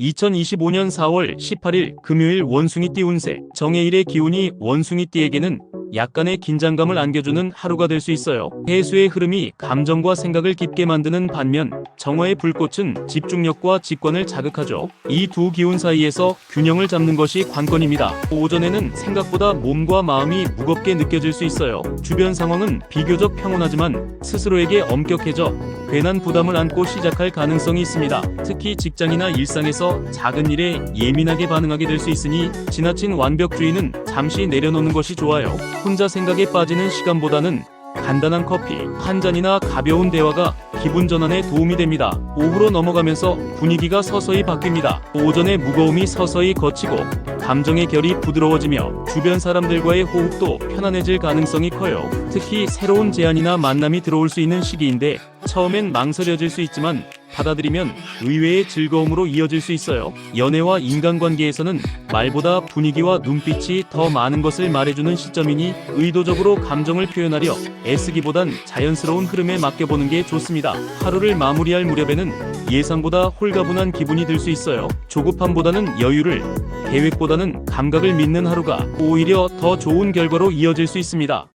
2025년 4월 18일 금요일 원숭이띠 운세 정해일의 기운이 원숭이띠에게는 약간의 긴장감을 안겨주는 하루가 될 수 있어요. 해수의 흐름이 감정과 생각을 깊게 만드는 반면 정화의 불꽃은 집중력과 직관을 자극하죠. 이 두 기운 사이에서 균형을 잡는 것이 관건입니다. 오전에는 생각보다 몸과 마음이 무겁게 느껴질 수 있어요. 주변 상황은 비교적 평온하지만 스스로에게 엄격해져 괜한 부담을 안고 시작할 가능성이 있습니다. 특히 직장이나 일상에서 작은 일에 예민하게 반응하게 될 수 있으니 지나친 완벽주의는 잠시 내려놓는 것이 좋아요. 혼자 생각에 빠지는 시간보다는 간단한 커피 한 잔이나 가벼운 대화가 기분 전환에 도움이 됩니다. 오후로 넘어가면서 분위기가 서서히 바뀝니다. 오전의 무거움이 서서히 거치고 감정의 결이 부드러워지며 주변 사람들과의 호흡도 편안해질 가능성이 커요. 특히 새로운 제안이나 만남이 들어올 수 있는 시기인데 처음엔 망설여질 수 있지만 받아들이면 의외의 즐거움으로 이어질 수 있어요. 연애와 인간관계에서는 말보다 분위기와 눈빛이 더 많은 것을 말해주는 시점이니 의도적으로 감정을 표현하려 애쓰기보단 자연스러운 흐름에 맡겨보는 게 좋습니다. 하루를 마무리할 무렵에는 예상보다 홀가분한 기분이 들 수 있어요. 조급함보다는 여유를, 계획보다는 감각을 믿는 하루가 오히려 더 좋은 결과로 이어질 수 있습니다.